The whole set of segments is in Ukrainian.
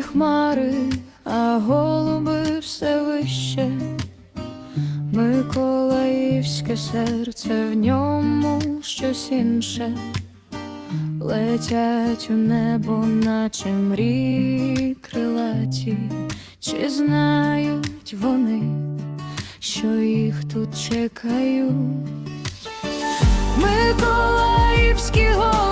сірі хмари, а голуби все вище. Миколаївське серце в ньому щось інше. Летять у небо, наче мрії крилаті, чи знають вони, що їх тут чекають. Миколаївські голуби,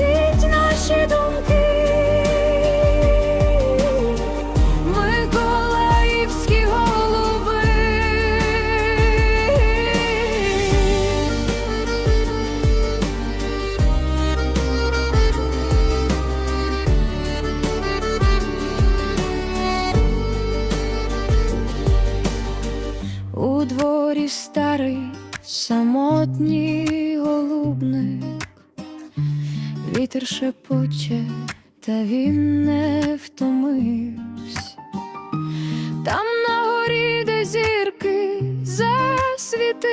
несіть наші думки. Миколаївські голуби. У дворі старий самотній голубник, вітер шепоче, та він не втомився. Там на горі, де зірки засвітили,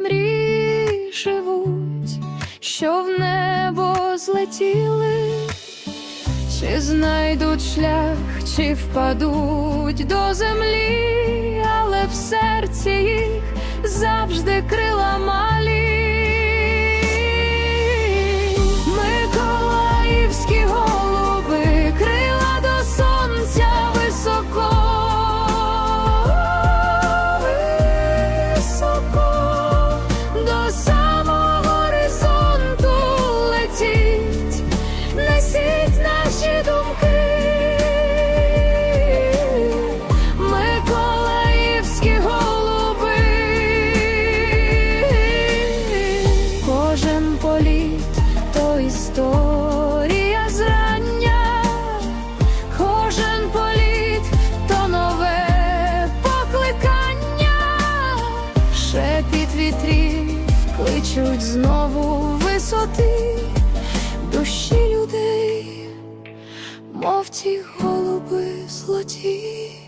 мрії живуть, що в небо злетіли. Чи знайдуть шлях, чи впадуть до землі, але в серці їх завжди крила малі. Вітрів кличуть знову висоти душі людей, мов ті голуби злоті.